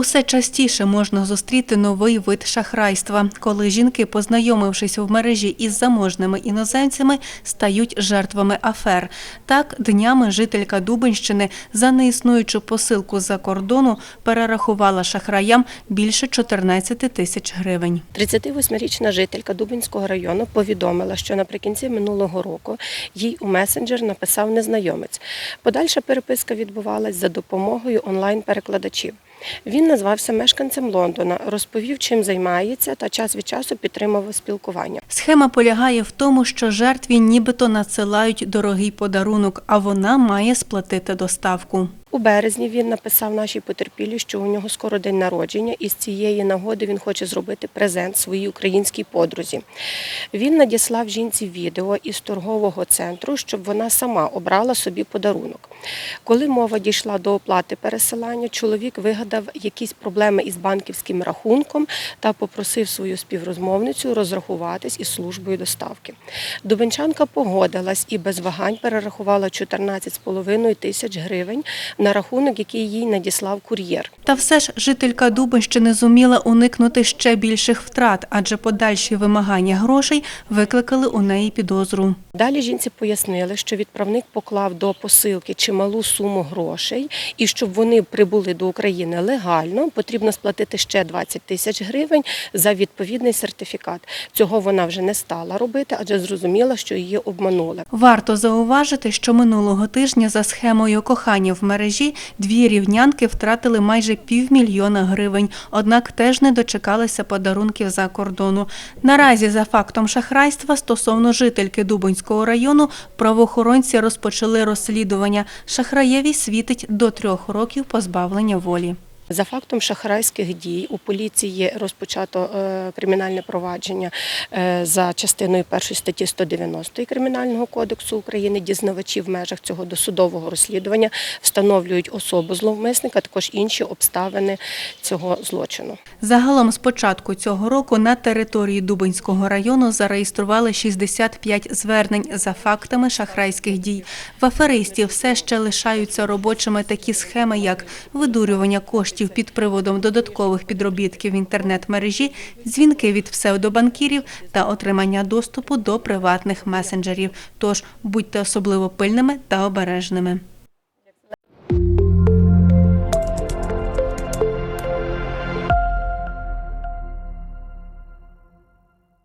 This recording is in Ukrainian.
Усе частіше можна зустріти новий вид шахрайства, коли жінки, познайомившись в мережі із заможними іноземцями, стають жертвами афер. Так, днями жителька Дубенщини за неіснуючу посилку з-за кордону перерахувала шахраям більше 14 тисяч гривень. 38-річна жителька Дубинського району повідомила, що наприкінці минулого року їй у месенджер написав незнайомець. Подальша переписка відбувалась за допомогою онлайн-перекладачів. Він назвався мешканцем Лондона, розповів, чим займається, та час від часу підтримував спілкування. Схема полягає в тому, що жертві нібито надсилають дорогий подарунок, а вона має сплатити доставку. У березні він написав нашій потерпілій, що у нього скоро день народження, і з цієї нагоди він хоче зробити презент своїй українській подрузі. Він надіслав жінці відео із торгового центру, щоб вона сама обрала собі подарунок. Коли мова дійшла до оплати пересилання, чоловік вигадав якісь проблеми із банківським рахунком та попросив свою співрозмовницю розрахуватись із службою доставки. Дубенчанка погодилась і без вагань перерахувала 14,5 тисяч гривень на рахунок, який їй надіслав кур'єр. Та все ж жителька Дубенщини зуміла уникнути ще більших втрат, адже подальші вимагання грошей викликали у неї підозру. Далі жінці пояснили, що відправник поклав до посилки чималу суму грошей, і щоб вони прибули до України легально, потрібно сплатити ще 20 тисяч гривень за відповідний сертифікат. Цього вона вже не стала робити, адже зрозуміла, що її обманули. Варто зауважити, що минулого тижня за схемою кохання в мережі дві рівнянки втратили майже півмільйона гривень, однак теж не дочекалися подарунків за кордону. Наразі за фактом шахрайства стосовно жительки Дубинського району правоохоронці розпочали розслідування. Шахраєві світить до трьох років позбавлення волі. За фактом шахрайських дій у поліції розпочато е, кримінальне провадження е, за частиною першої статті 190 Кримінального кодексу України. Дізнавачі в межах цього досудового розслідування встановлюють особу зловмисника, також інші обставини цього злочину. Загалом з початку цього року на території Дубинського району зареєстрували 65 звернень за фактами шахрайських дій. В аферистів все ще лишаються робочими такі схеми, як видурювання коштів під приводом додаткових підробітків в інтернет-мережі, дзвінки від псевдобанкірів та отримання доступу до приватних месенджерів. Тож будьте особливо пильними та обережними.